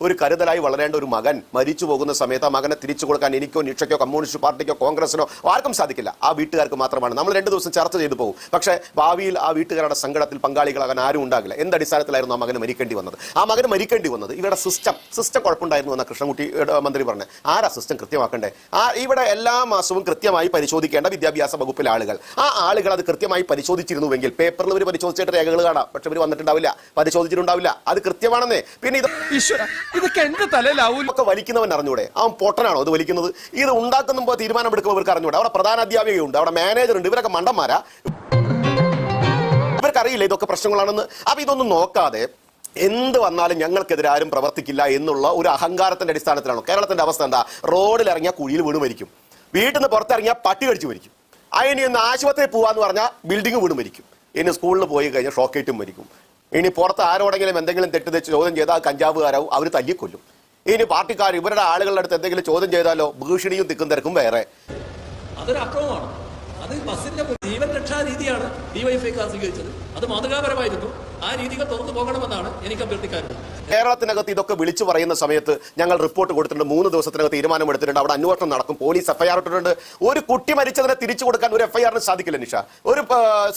ഒരു കരുതലായി വളരേണ്ട ഒരു മകൻ മരിച്ചു പോകുന്ന സമയത്ത് ആ മകനെ തിരിച്ചു കൊടുക്കാൻ എനിക്കോ നിക്ഷയ്ക്കോ കമ്മ്യൂണിസ്റ്റ് പാർട്ടിക്കോ കോൺഗ്രസിനോ ആർക്കും സാധിക്കില്ല. ആ വീട്ടുകാർക്ക് മാത്രമാണ്. നമ്മൾ രണ്ട് ദിവസം ചർച്ച ചെയ്തു പോകും. പക്ഷേ ഭാവിയിൽ ആ വീട്ടുകാരുടെ സങ്കടത്തിൽ പങ്കാളികളാകാൻ ആരും ഉണ്ടാകില്ല. എന്ത് അടിസ്ഥാനത്തിലായിരുന്നു ആ മകന് മരിക്കേണ്ടി വന്നത്? ആ മകന് മരിക്കേണ്ടി വന്നത് ഇവിടെ സിസ്റ്റം സിസ്റ്റം കുഴപ്പമുണ്ടായിരുന്നു എന്ന കൃഷ്ണൻകുട്ടി മന്ത്രി പറഞ്ഞു. ആരാ സിസ്റ്റം കൃത്യമാക്കണ്ടേ? ആ ഇവിടെ എല്ലാ മാസവും കൃത്യമായി പരിശോധിക്കേണ്ട വിദ്യാഭ്യാസ വകുപ്പിലെ ആളുകൾ. ആ ആളുകൾ അത് കൃത്യമായി പരിശോധിച്ചിരുന്നുവെങ്കിൽ പേപ്പറിൽ ഇവർ പരിശോധിച്ചിട്ട് രേഖകൾ കാണാം. പക്ഷെ ഇവർ വന്നിട്ടുണ്ടാവില്ല. പരിശോധിച്ചിട്ടുണ്ടാവില്ല. അത് കൃത്യമാണെന്നേ. പിന്നെ ഇത് ഈശ്വര. ഇതൊക്കെ എന്റെ തലയിലാവൂല. ഒക്കെ വലിക്കുന്നവൻ അറിഞ്ഞൂടെ? അവൻ പൊട്ടനാണോ? ഇത് വലിക്കുന്നത്? ഇത് ഉണ്ടാക്കുമ്പോൾ തീരുമാനമെടുക്കുമ്പോൾ ഇവർക്ക് അറിഞ്ഞൂടെ? അവിടെ പ്രധാന അധ്യാപികയുണ്ട് അവിടെ മാനേജർ ഉണ്ട് ഇവരൊക്കെ മണ്ടന്മാരാ. ഇവർക്കറിയില്ല ഇതൊക്കെ പ്രശ്നങ്ങളാണെന്ന്. അപ്പൊ ഇതൊന്നും നോക്കാതെ എന്ത് വന്നാലും ഞങ്ങൾക്കെതിരെ ആരും പ്രവർത്തിക്കില്ല എന്നുള്ള ഒരു അഹങ്കാരത്തിന്റെ അടിസ്ഥാനത്തിലാണ്? കേരളത്തിന്റെ അവസ്ഥ എന്താ? റോഡിൽ ഇറങ്ങിയ കുഴിയിൽ വീണ് മരിക്കും. വീട്ടിൽ നിന്ന് പുറത്തിറങ്ങിയാൽ പട്ടി കടിച്ചു മരിക്കും. അതിന് ഇന്ന് ആശുപത്രിയിൽ പോവാന്ന് പറഞ്ഞാൽ ബിൽഡിംഗ് വീണ് മരിക്കും. ഇനി സ്കൂളിൽ പോയി കഴിഞ്ഞാൽ ഷോക്കേറ്റും മരിക്കും. ഇനി പുറത്ത് ആരോടെങ്കിലും എന്തെങ്കിലും തെറ്റ് തെറ്റ് ചോദ്യം ചെയ്താൽ കഞ്ചാവുകാരാവും അവർ തല്ലിക്കൊല്ലും. ഇനി പാർട്ടിക്കാർ ഇവരുടെ ആളുകളുടെ അടുത്ത് എന്തെങ്കിലും ചോദ്യം ചെയ്താലോ ഭീഷണിയും തിക്കും തിരക്കും വേറെ. അതൊരു അക്രമമാണ്. അത് ബസിന്റെ ജീവൻ രക്ഷാ രീതിയാണ് ഡിവൈഫൈക്കാർ സ്വീകരിച്ചത്. അത് മാതൃകാപരമായിരുന്നു. ആ രീതികൾ തുറന്നു പോകണമെന്നാണ് എനിക്ക് അഭ്യർത്ഥിക്കാറുള്ളത് കേരളത്തിനകത്ത് ഇതൊക്കെ വിളിച്ചു പറയുന്ന സമയത്ത് ഞങ്ങൾ റിപ്പോർട്ട് കൊടുത്തിട്ടുണ്ട്. മൂന്ന് ദിവസത്തിനകത്ത് തീരുമാനമെടുത്തിട്ടുണ്ട് അവിടെ അന്വേഷണം നടക്കും. പോലീസ് എഫ്ഐആർ ഇട്ടിട്ടുണ്ട്. ഒരു കുട്ടി മരിച്ചതിനെ തിരിച്ചു കൊടുക്കാൻ ഒരു എഫ്ഐആറിന് സാധിക്കില്ല നിഷ. ഒരു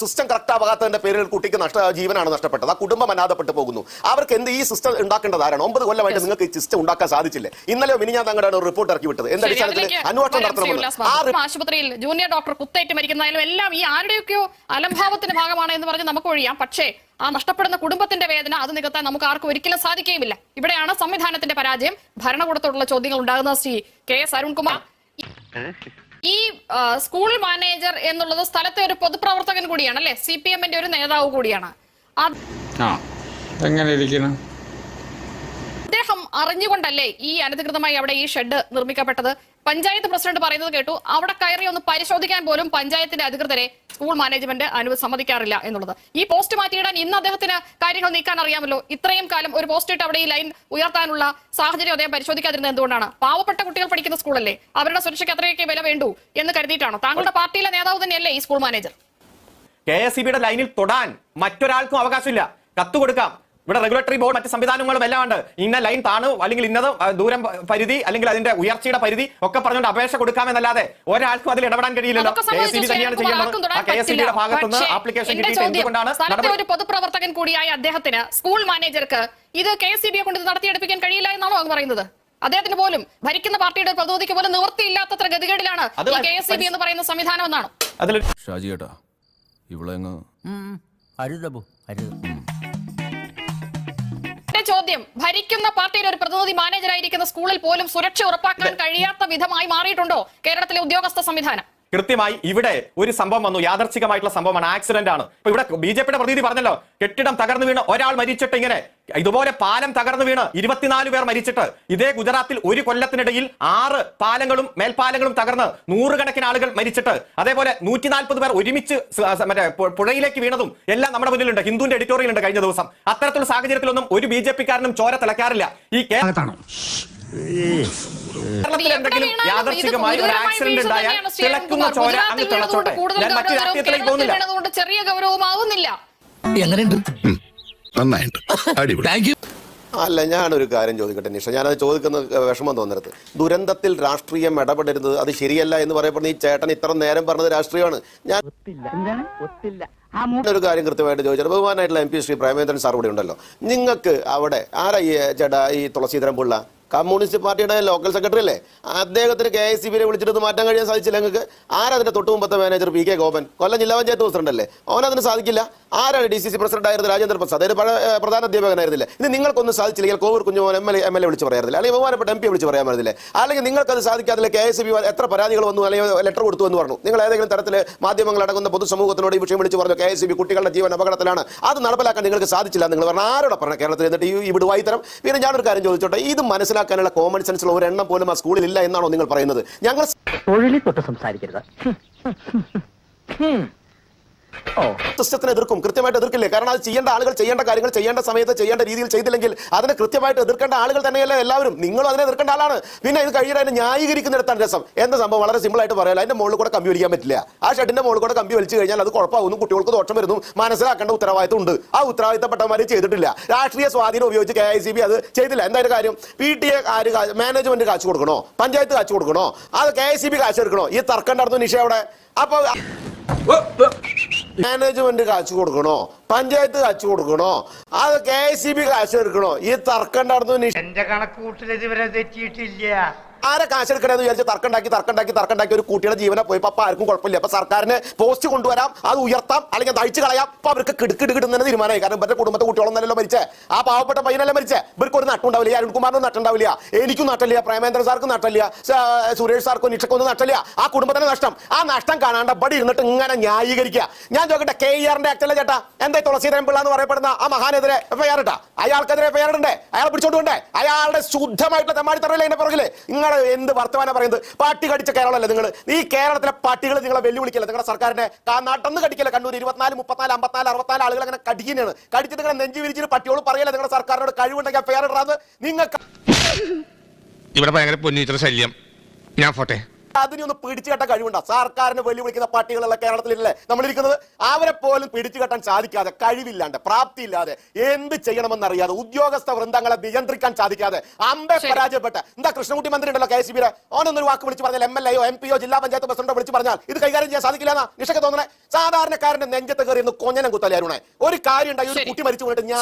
സിസ്റ്റം കറക്റ്റ് ആവാത്തതിന്റെ പേരിൽ കുട്ടിക്ക് നഷ്ട ജീവനാണ് നഷ്ടപ്പെട്ടത്. ആ കുടുംബം അനാഥപ്പെട്ടു പോകുന്നു. അവർക്ക് എന്ത് ഈ സിസ്റ്റം ഉണ്ടാക്കേണ്ടത് ആരാണ് ഒമ്പത് കൊല്ലമായിട്ട് നിങ്ങൾക്ക് ഈ സിസ്റ്റം ഉണ്ടാക്കാൻ സാധിച്ചില്ല. ഇന്നലെ മിനി ഞാൻ തങ്ങളുടെ ഒരു റിപ്പോർട്ട് ഇറക്കി വിട്ടത് എന്റെ അടിസ്ഥാനത്തിൽ അന്വേഷണം നടത്തണമെന്ന്? ആ ആശുപത്രിയിൽ ജൂനിയർ ഡോക്ടർ കുത്തേറ്റ് മരിക്കുന്നതിലും എല്ലാം ഈ ആരുടെയൊക്കെയോ അലംഭാവത്തിന്റെ ഭാഗമാണ് എന്ന് പറഞ്ഞ് നമുക്ക് ഒഴിയാം. പക്ഷേ ആ നഷ്ടപ്പെടുന്ന കുടുംബത്തിന്റെ വേദന അത് നികത്താൻ നമുക്ക് ആർക്കും ഒരിക്കലും സാധിക്കുകയുമില്ല. ഇവിടെയാണ് സംവിധാനത്തിന്റെ പരാജയം. ഭരണകൂടത്തോടുള്ള ചോദ്യങ്ങൾ ഉണ്ടാകുന്ന ശ്രീ കെ എസ് അരുൺകുമാർ. ഈ സ്കൂൾ മാനേജർ എന്നുള്ളത് സ്ഥലത്തെ ഒരു പൊതുപ്രവർത്തകൻ കൂടിയാണ് അല്ലെ? സി പി എമ്മിന്റെ ഒരു നേതാവ് കൂടിയാണ്. എങ്ങനെ ഇരിക്കണം അറിഞ്ഞുകൊണ്ടല്ലേ ഈ അനധികൃതമായി അവിടെ ഈ ഷെഡ് നിർമ്മിക്കപ്പെട്ടത്? പഞ്ചായത്ത് പ്രസിഡന്റ് പറയുന്നത് കേട്ടു. അവിടെ കയറി ഒന്ന് പരിശോധിക്കാൻ പോലും പഞ്ചായത്തിന്റെ അധികൃതരെ സ്കൂൾ മാനേജ്മെന്റ് അനുസമ്മതിക്കാറില്ല എന്നുള്ളത്. ഈ പോസ്റ്റ് മാറ്റിയിടാൻ ഇന്ന് അദ്ദേഹത്തിന് കാര്യങ്ങൾ നീക്കാൻ അറിയാമല്ലോ. ഇത്രയും കാലം ഒരു പോസ്റ്റ് ഇട്ട് അവിടെ ഈ ലൈൻ ഉയർത്താനുള്ള സാഹചര്യം അദ്ദേഹം പരിശോധിക്കാതിരുന്നത് എന്തുകൊണ്ടാണ്? പാവപ്പെട്ട കുട്ടികൾ പഠിക്കുന്ന സ്കൂളല്ലേ? അവരുടെ സുരക്ഷയ്ക്ക് അത്രയൊക്കെ വില വേണ്ടു എന്ന് കരുതിയിട്ടാണോ? താങ്കളുടെ പാർട്ടിയിലെ നേതാവ് തന്നെയല്ലേ ഈ school manager? K S C ബിയുടെ ലൈനിൽ തൊടാൻ മറ്റൊരാൾക്കും അവകാശമില്ല. കത്ത് കൊടുക്കാം. ഇവിടെ റെഗുലേറ്ററി ബോർഡ് മറ്റ് സംവിധാനങ്ങളും എല്ലാം ഉണ്ട്. ഇന്ന ലൈൻ താണു അല്ലെങ്കിൽ ഇന്നത് ദൂരം പരിധി അല്ലെങ്കിൽ അതിന്റെ ഉയർച്ചയുടെ പരിധി ഒക്കെ പറഞ്ഞുകൊണ്ട് അപേക്ഷ കൊടുക്കാമെന്നല്ലാതെ ഒരാൾക്കും അതിൽ ഇടപെടാൻ കഴിയില്ലല്ലോ. കെ എസ് ബി തന്നെയാണ് ചെയ്യുന്നത് കെ എസ് ഇ ബിയുടെ ഭാഗത്തുനിന്ന് ആപ്ലിക്കേഷൻ കിട്ടിയിട്ട് എന്തുകൊണ്ടാണ് ഒരു പൊതുപ്രവർത്തകൻ കൂടിയായ അദ്ദേഹത്തിന് സ്കൂൾ മാനേജർക്ക് ഇത് കെ എസ് ബിയെ കൊണ്ട് നടത്തിയെടുപ്പിക്കാൻ കഴിയില്ല എന്നാണോ അങ്ങ് പറയുന്നത്? അദ്ദേഹത്തിന് പോലും ഭരിക്കുന്ന പാർട്ടിയുടെ പ്രതിനിധിക്ക് പോലും നിവൃത്തിയില്ലാത്തത്ര ഗതികേടിലാണ് കെ എസ് എസ് എന്ന് പറയുന്ന സംവിധാനം എന്നാണ്. അതിൽ ഷാജി ഏട്ടാ ഇവിടെ അരുതബു അരുത്. എന്റെ ചോദ്യം. ഭരിക്കുന്ന പാർട്ടിയുടെ ഒരു പ്രതിനിധി മാനേജറായിരിക്കുന്ന സ്കൂളിൽ പോലും സുരക്ഷ ഉറപ്പാക്കാൻ കഴിയാത്ത വിധമായി മാറിയിട്ടുണ്ടോ കേരളത്തിലെ ഉദ്യോഗസ്ഥ സംവിധാനം? കൃത്യമായി ഇവിടെ ഒരു സംഭവം വന്നു. യാദർച്ഛികമായിട്ടുള്ള സംഭവമാണ്. ആക്സിഡന്റ് ആണ്. ഇപ്പൊ ഇവിടെ ബി ജെ പിയുടെ പ്രതിനിധി പറഞ്ഞല്ലോ കെട്ടിടം തകർന്നു വീണ് ഒരാൾ മരിച്ചിട്ട് ഇങ്ങനെ. ഇതുപോലെ പാലം തകർന്നു വീണ് ഇരുപത്തിനാല് പേർ മരിച്ചിട്ട്. ഇതേ ഗുജറാത്തിൽ ഒരു കൊല്ലത്തിനിടയിൽ ആറ് പാലങ്ങളും മേൽപ്പാലങ്ങളും തകർന്ന് നൂറുകണക്കിന് ആളുകൾ മരിച്ചിട്ട്. അതേപോലെ നൂറ്റി നാൽപ്പത് പേർ ഒരുമിച്ച് മറ്റേ പുഴയിലേക്ക് വീണതും എല്ലാം നമ്മുടെ മുന്നിലുണ്ട്. ഹിന്ദുവിന്റെ എഡിറ്റോറിയൽ ഉണ്ട് കഴിഞ്ഞ ദിവസം. അത്തരത്തിലുള്ള സാഹചര്യത്തിലൊന്നും ഒരു ബി ജെ പിക്കാരനും ചോര തിളക്കാറില്ല. ഈ കേ- കേരളത്തിൽ എന്തെങ്കിലും ഒരു ആക്സിഡന്റ് വീഴ്ച ഉണ്ടായാൽ തന്നെയാണ് ശ്രീ തിളക്കുന്ന അരുൺകുമാർ. ചോര ഗുജറാത്തിൽ അങ്ങ് വീണതുകൊണ്ട് തിളച്ചോട്ടെ കൂടുതൽ ഞാൻ മറ്റു രാഷ്ട്രീയത്തിലേക്ക് പോകുന്നില്ല. ചെറിയ ഗൗരവമാവുന്നില്ല. നന്നായിട്ട് അടിപൊളി. താങ്ക് യു അല്ല ഞാനൊരു കാര്യം ചോദിക്കട്ടെ നിഷ. ഞാനത് ചോദിക്കുന്ന വിഷമം തോന്നരുത്. ദുരന്തത്തിൽ രാഷ്ട്രീയം ഇടപെടരുത് അത് ശരിയല്ല എന്ന് പറയപ്പെടുന്ന ഈ ചേട്ടൻ ഇത്ര നേരം പറഞ്ഞത് രാഷ്ട്രീയമാണ്. ഞാൻ ഒരു കാര്യം കൃത്യമായിട്ട് ചോദിച്ചാൽ ബഹുമാനായിട്ടുള്ള M P Shri Premendran sir ഇവിടെ ഉണ്ടല്ലോ. നിങ്ങൾക്ക് അവിടെ ആരാ ഈ ചേട്ടാ ഈ തുളസീധരൻ പിള്ള? കമ്മ്യൂണിസ്റ്റ് പാർട്ടിയുടെ ലോക്കൽ സെക്രട്ടറി അല്ലേ? അദ്ദേഹത്തിന് കെ എസ് സി ബിയെ വിളിച്ചിട്ട് മാറ്റാൻ കഴിയാൻ സാധിച്ചില്ല നിങ്ങൾക്ക്? ആരാ അതിന്റെ തൊട്ട് മുമ്പത്തെ manager P K Gopan? Kollam ജില്ലാ പഞ്ചായത്ത് പ്രസിഡന്റ് അല്ലേ? അവനതിന് സാധിക്കില്ല. ആരാണ് ഡി സി സി പ്രസിഡന്റ് ആയിരുന്നത്? രാജേന്ദ്ര പ്രസാദ്. ഏഹ്, പ്രധാന അധ്യാപകനായിരുന്നില്ല? ഇത് നിങ്ങൾക്കൊന്നും സാധിച്ചില്ലെങ്കിൽ Kovoor Kunjumon M L A L A വിളിച്ച് പറയാറില്ല അല്ലെങ്കിൽ ബഹുമാനപ്പെട്ട എം പി വിളിച്ച് പറയാൻ പറ്റില്ലേ അല്ലെങ്കിൽ നിങ്ങൾക്കത് സാധിക്കാതില്ല കെ എസ് ബി എത്ര പരാതികൾ വന്നു? അല്ലെങ്കിൽ ലെറ്റർ കൊടുത്തു എന്ന് പറഞ്ഞു. നിങ്ങൾ ഏതെങ്കിലും തരത്തിൽ മാധ്യമങ്ങൾ അടങ്ങുന്ന പൊതുസമൂഹത്തിനോട് ഈ വിഷയം വിളിച്ച് പറഞ്ഞു കെ എസ് ബി കുട്ടികളുടെ ജീവൻ അപകടത്തിലാണ്. അത് നടപ്പിലാക്കാൻ നിങ്ങൾക്ക് സാധിച്ചില്ല നിങ്ങൾ പറഞ്ഞ ആരോടെ പറഞ്ഞ കേരളത്തിൽ എന്നിട്ട് ഈ വിടുവായി വിടുവായിത്തരം? പിന്നെ ഞാനൊരു കാര്യം ചോദിച്ചോട്ടെ. ഇത് മനസ്സിലാക്കാനുള്ള കോമൺ സെൻസിൽ ഒരെണ്ണം പോലും ആ സ്കൂളിൽ ഇല്ല എന്നാണോ നിങ്ങൾ പറയുന്നത്? ഞങ്ങൾ തൊഴിലിൽ തൊട്ട് സംസാരിക്കരുത്. സിസ്റ്റത്തിനെ എതിർക്കും കൃത്യമായിട്ട് എതിർക്കില്ലേ? കാരണം അത് ചെയ്യേണ്ട ആളുകൾ ചെയ്യേണ്ട കാര്യങ്ങൾ ചെയ്യേണ്ട സമയത്ത് ചെയ്യേണ്ട രീതിയിൽ ചെയ്തില്ലെങ്കിൽ അതിനെ കൃത്യമായിട്ട് എതിർക്കേണ്ട ആളുകൾ തന്നെയല്ലേ എല്ലാവരും. നിങ്ങളും അതിനെ എതിർക്കേണ്ട ആളാണ്. പിന്നെ ഇത് കഴിയാൻ അതിനെ ന്യായീകരിക്കുന്നിടത്താണ് രസം. എന്ന സംഭവം? വളരെ സിമ്പിൾ ആയിട്ട് പറയാലോ. അതിന്റെ മുകളിൽ കൂടെ കമ്പി വലിക്കാൻ പറ്റില്ല. ആ ഷെഡിന്റെ മുകളിൽ കൂടെ കമ്പി വലിച്ചു കഴിഞ്ഞാൽ അത് കുഴപ്പമാകുന്നു. കുട്ടികൾക്ക് ദോഷം വരുന്നു. മനസ്സിലാക്കേണ്ട ഉത്തരവാദിത്വം ഉണ്ട്. ആ ഉത്തരവാദിത്തപ്പെട്ടവരെ ചെയ്തിട്ടില്ല. രാഷ്ട്രീയ സ്വാധീനം ഉപയോഗിച്ച് കെ ഐ സി ബി അത് ചെയ്തില്ല. എന്തായാലും കാര്യം? പി ടി എ ആര് മാനേജ്മെന്റ് കാശ് കൊടുക്കണോ? പഞ്ചായത്ത് കാശ് കൊടുക്കണോ? അത് കെ ഐ സി ബി കാശ് എടുക്കണോ? ഈ തർക്കം നടന്നു നിഷ അവിടെ. അപ്പൊ മാനേജ്മെന്റ് കാശ് കൊടുക്കണോ? പഞ്ചായത്ത് കാശ് കൊടുക്കണോ? അത് കെ എസ് സി ബി കാശ് എടുക്കണോ? ഈ തർക്കം നടന്നു എന്റെ കണക്കൂട്ടിൽ ഇതുവരെ തെറ്റിയിട്ടില്ല. ആരെ കാശ് എടുക്കണമെന്ന് വിചാരിച്ച് തർക്കണ്ടാക്കി തർക്കണ്ടാക്കി തർക്കണ്ടാക്കി ഒരു കുട്ടിയുടെ ജീവനെ പോയി. അപ്പൊ ആർക്കും കുഴപ്പമില്ല. അപ്പൊ സർക്കാരിന് പോസ്റ്റ് കൊണ്ടുവരാം അത് ഉയർത്താം അല്ലെങ്കിൽ അത് കളയാം. അപ്പൊ അവർക്ക് കിടുക്കിട് കിടുന്നതിന് തീരുമാനമായി. കാരണം ഇവരുടെ കുടുംബത്തെ കുട്ടികളൊന്നല്ലോ മരിച്ചേ. ആ പാവപ്പെട്ട പയ്യനല്ലേ മരിച്ചേ. ഇവർക്ക് ഒരു നട്ടുണ്ടാവില്ല അരുൺകുമാറിനും നട്ടുണ്ടാവില്ല. എനിക്കും നട്ടില്ല. പ്രേമേന്ദ്രൻ സാർക്കും നട്ടില്ല. സുരേഷ് സാർക്കും നിഷക്കൊന്നും നട്ടില്ല. ആ കുടുംബത്തിന് നഷ്ടം. ആ നഷ്ടം കാണാണ്ട് ബടി ഇരുന്നിട്ട് ഇങ്ങനെ ന്യായീകരിക്കുക. ഞാൻ ചോദിക്കട്ടെ കെ ആറിന്റെ ആക്ടല്ലേ ചേട്ടാ? എന്താ തുളസീധരൻ പിള്ള എന്ന് പറയപ്പെടുന്ന ആ മഹാനെതിരെ എഫ്ഐആർ ഇട്ടാ? അയാൾക്കെതിരെ എഫ്ഐആർ ഇടണ്ടേ? അയാളെ പിടിച്ചോണ്ട് അയാളുടെ ശുദ്ധമായിട്ടുള്ള തെമ്മാടി തറയില്ല അതിന്റെ പുറകിൽ നിങ്ങൾ എന്ത് വർത്തമാനം പറയുന്നത്? പാട്ടി കടിച്ച കേരളമല്ലേ നിങ്ങൾ ഈ കേരളത്തിലെ പാട്ടികൾ നിങ്ങളെ വെല്ലുവിളിക്കല്ല? നിങ്ങളുടെ സർക്കാരിനെ നടന്ന് കടിക്കല കണ്ണൂർ ഇരുപത്തിനാല് മുപ്പത്തിനാല് അമ്പത്തിനാല് അറുപത്തിനാല് ആളുകൾ അങ്ങനെ കടിക്കുന്നതാണ്. കടിച്ചിട്ട് നിങ്ങളെ നെഞ്ചു വിരിച്ചിട്ട് പട്ടിയോട് പറയല്ല നിങ്ങളുടെ സർക്കാരിനോട് കഴിവുണ്ടെങ്കിൽ ഫെയർ ഇടാന്ന് നിങ്ങൾക്ക് ഇവിടെ ഭയങ്കര പൊന്നിച്ചിട്ട് ശല്യം. ഞാൻ പോട്ടെ. അതിനെ ഒന്ന് പിടിച്ചു കെട്ടാൻ കഴിവുണ്ടോ? സർക്കാരിനെ വെല്ലുവിളിക്കുന്ന പാർട്ടികളുള്ള കേരളത്തിലല്ലേ? നമ്മളിരിക്കുന്നത് അവരെ പോലും പിടിച്ചു കെട്ടാൻ സാധിക്കാതെ കഴിവില്ലാണ്ട് പ്രാപ്തിയില്ലാതെ എന്ത് ചെയ്യണമെന്നറിയാതെ ഉദ്യോഗസ്ഥ വൃന്ദങ്ങളെ നിയന്ത്രിക്കാൻ സാധിക്കാതെ അമ്പെ. പരാജയപ്പെട്ട എന്താ കൃഷ്ണകുട്ടി മന്ത്രി ഉണ്ടല്ലോ കെ സി ബിയുടെ? ഓനൊന്നൊരു വാക്ക് വിളിച്ച് പറഞ്ഞാൽ എം എൽ എയോ എം പിയോ ജില്ലാ പഞ്ചായത്ത് പ്രസിഡന്റോ വിളിച്ച് പറഞ്ഞാൽ ഇത് കൈകാര്യം ചെയ്യാൻ സാധിക്കില്ല എന്നാ നിഷക്ക് തോന്നണേ? സാധാരണക്കാരന്റെ നെഞ്ചത്ത് കയറി ഒന്ന് കൊഞ്ഞനം കുത്തലായിരുന്നു ഒരു കാര്യം ഉണ്ടായി ഒരു കുട്ടി മരിച്ചു പോയിട്ട് ഞാൻ